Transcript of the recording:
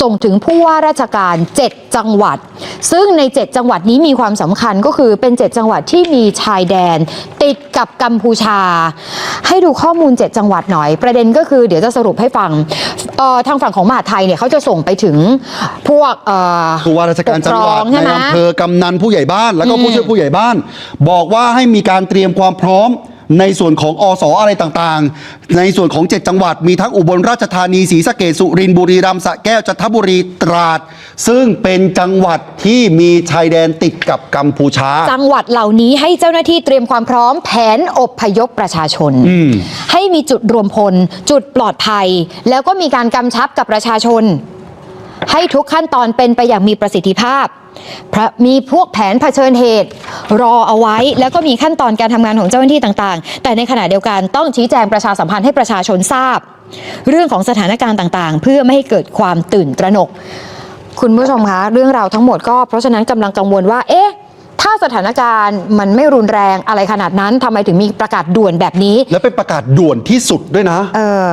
ส่งถึงผู้ว่าราชการ 7 จังหวัด ซึ่งใน 7 จังหวัดนี้มีความสำคัญก็คือเป็น 7 จังหวัดที่มีชายแดน ติดกับกัมพูชา ให้ดูข้อมูล 7 จังหวัดหน่อย ประเด็นก็คือเดี๋ยวจะสรุปให้ฟังเอ่อทางฝั่งของมหาดไทยเนี่ยเขาจะส่งไปถึงพวกเอ่อผู้ว่าราชการจังหวัดปกครองใช่ในไหมอำเภอกำนันผู้ใหญ่บ้าน แล้วก็ผู้ช่วยผู้ใหญ่บ้าน บอกว่าให้มีการเตรียมความพร้อม ในส่วนของอสอะไรต่างๆ ในส่วนของ 7 จังหวัด มีทั้งอุบลราชธานีศรีสะเกษสุรินทร์บุรีรัมย์สระแก้วจันทบุรีตราด ซึ่งเป็นจังหวัดที่มีชายแดนติดกับกัมพูชา จังหวัดเหล่านี้ให้เจ้าหน้าที่เตรียมความพร้อมแผนอบพยพประชาชน ให้มีจุดรวมพล จุดปลอดภัย แล้วก็มีการกำชับกับประชาชน ให้ทุกขั้นตอนเป็นไปอย่างมีประสิทธิภาพเพราะมีพวกแผนเผชิญเหตุ รอเอาไว้ แล้วก็มีขั้นตอนการทำงานของเจ้าหน้าที่ต่างๆ แต่ในขณะเดียวกันต้องชี้แจงประชาสัมพันธ์ให้ประชาชนทราบ เรื่องของสถานการณ์ต่างๆ เพื่อไม่ให้เกิดความตื่นตระหนก คุณผู้ชมคะเรื่องราวทั้งหมดก็เพราะฉะนั้นกำลังกังวลว่า เอ๊ะถ้าสถานการณ์มันไม่รุนแรงอะไรขนาดนั้นทำไมถึงมีประกาศด่วนแบบนี้ และเป็นประกาศด่วนที่สุดด้วยนะ เออ